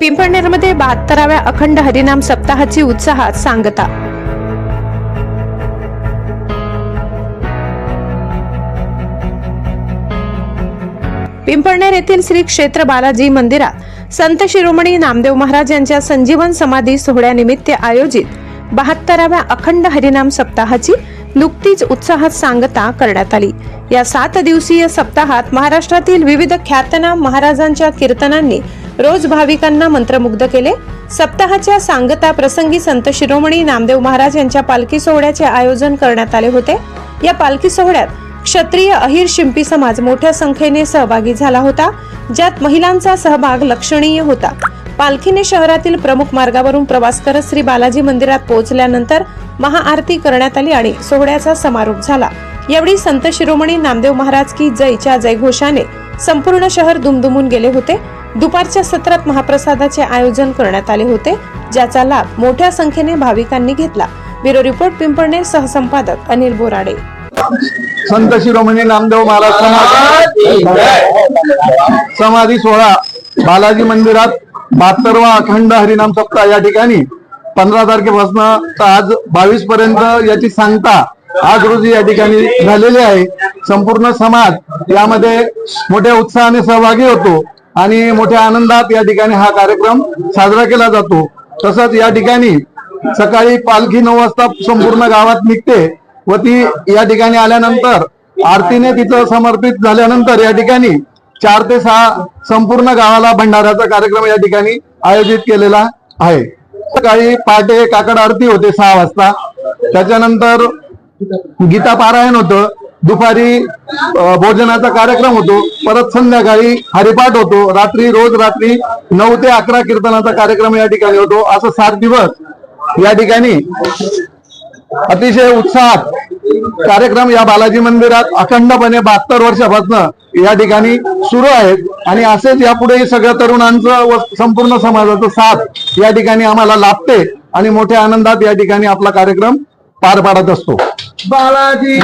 पिंपळनेरमध्ये बहात्तराव्या अखंड हरिनाम सप्ताहाची उत्साहात सांगता. पिंपळनेर येथील श्री क्षेत्र बालाजी मंदिरात संत शिरोमणी नामदेव महाराज यांच्या संजीवन समाधी सोहळ्यानिमित्त आयोजित बहात्तराव्या अखंड हरिनाम सप्ताहाची नुकतीच उत्साहात सांगता करण्यात आली. या सात दिवसीय सप्ताहात महाराष्ट्रातील विविध ख्यातनाम महाराजांच्या कीर्तनांनी रोज भाविकांना मंत्रमुग्ध केले. सप्ताहाच्या सांगता प्रसंगी संत शिरोमणी नामदेव महाराज यांच्या पालखी सोहळ्याचे आयोजन करण्यात आले होते. या पालखी सोहळ्यात क्षत्रिय अहिर शिंपी समाज मोठ्या संख्येने सहभागी झाला होता ज्यात महिलांचा सहभाग लक्षणीय होता. पालखीने शहरातील प्रमुख मार्गावरून प्रवास करत श्री बालाजी मंदिरात पोहोचल्यानंतर महाआरती करण्यात आली आणि सोहळ्याचा समारोप झाला. यावेळी संत शिरोमणी नामदेव महाराज की जयच्या जयघोषाने संपूर्ण शहर दुमदुमून गेले होते. दुपारच्या सत्रात महाप्रसादाचे आयोजन करण्यात आले होते ज्याचा लाभ मोठ्या संख्येने भाविकांनी घेतला. ब्युरो रिपोर्ट पिंपळणे सहसंपादक अनिल बोराडे. संत शिरोमणी नामदेव महाराज समाधी समाधी सोहळा बालाजी मंदिरात बहात्तरवा अखंड हरिनाम सप्ताह या ठिकाणी. पंधरा तारखेपासून तर आज बावीस पर्यंत याची सांगता आज रोजी या ठिकाणी झालेली आहे. संपूर्ण समाज यामध्ये मोठ्या उत्साहाने सहभागी होतो. आणि मोठ्या आनंदात या ठिकाणी हा कार्यक्रम साजरा केला जातो. तसंच या ठिकाणी सकाळी पालखी नऊ वाजता संपूर्ण गावात निघते व ती या ठिकाणी आल्यानंतर आरतीने तिचं समर्पित झाल्यानंतर या ठिकाणी चार ते सहा संपूर्ण गावाला भंडाऱ्याचा कार्यक्रम या ठिकाणी आयोजित केलेला आहे. सकाळी पहाटे काकड आरती होते सहा वाजता. त्याच्यानंतर गीता पारायण होतं. दुपारी भोजनाचा कार्यक्रम होतो. परत संध्याकाळी हरिपाठ होतो. रात्री रोज रात्री नऊ ते अकरा कीर्तनाचा कार्यक्रम या ठिकाणी होतो. असं सात दिवस या ठिकाणी अतिशय उत्साहात कार्यक्रम या बालाजी मंदिरात अखंडपणे बहात्तर वर्षापासून या ठिकाणी सुरू आहेत. आणि असेच यापुढे सगळ्या तरुणांचं व संपूर्ण समाजाचं साथ या ठिकाणी आम्हाला लाभते आणि मोठ्या आनंदात या ठिकाणी आपला कार्यक्रम पार पाडत असतो. बालाजी